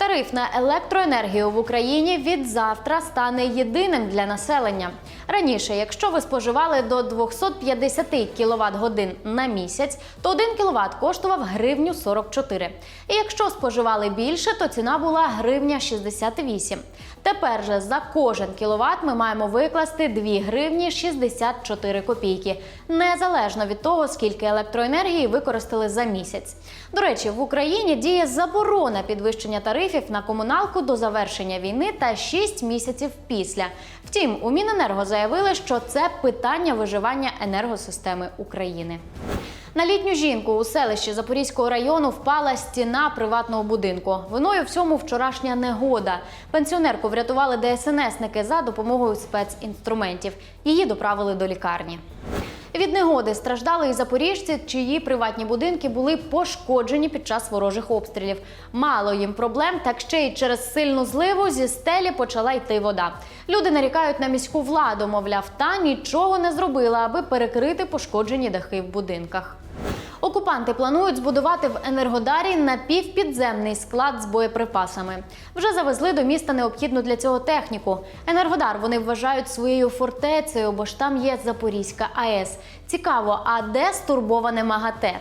Тариф на електроенергію в Україні від завтра стане єдиним для населення. Раніше, якщо ви споживали до 250 кВт годин на місяць, то 1 кВт коштував гривню 44. І якщо споживали більше, то ціна була гривня 68. Тепер же за кожен кіловат ми маємо викласти 2 гривні 64 копійки, незалежно від того, скільки електроенергії використали за місяць. До речі, в Україні діє заборона підвищення тарифів на комуналку до завершення війни та 6 місяців після. Втім, у Міненерго заявили, що це питання виживання енергосистеми України. На літню жінку у селищі Запорізького району впала стіна приватного будинку. Виною всьому вчорашня негода. Пенсіонерку врятували ДСНСники за допомогою спецінструментів. Її доправили до лікарні. Від негоди страждали і запоріжці, чиї приватні будинки були пошкоджені під час ворожих обстрілів. Мало їм проблем, так ще й через сильну зливу зі стелі почала йти вода. Люди нарікають на міську владу, мовляв, та нічого не зробила, аби перекрити пошкоджені дахи в будинках. Окупанти планують збудувати в Енергодарі напівпідземний склад з боєприпасами. Вже завезли до міста необхідну для цього техніку. Енергодар вони вважають своєю фортецею, бо ж там є Запорізька АЕС. Цікаво, а де стурбоване МАГАТЕ?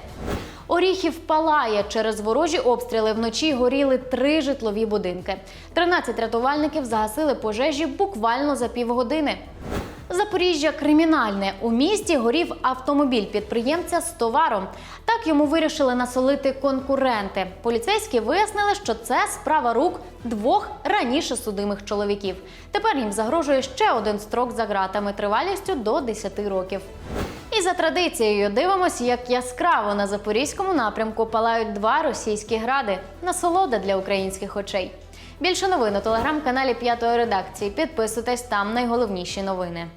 Оріхів палає через ворожі обстріли. Вночі горіли три житлові будинки. 13 рятувальників загасили пожежі буквально за півгодини. Запоріжжя кримінальне. У місті горів автомобіль підприємця з товаром. Так йому вирішили насолити конкуренти. Поліцейські вияснили, що це справа рук двох раніше судимих чоловіків. Тепер їм загрожує ще один строк за ґратами тривалістю до 10 років. І за традицією дивимося, як яскраво на запорізькому напрямку палають два російські гради. Насолода для українських очей. Більше новин у телеграм-каналі П'ятої редакції. Підписуйтесь там найголовніші новини.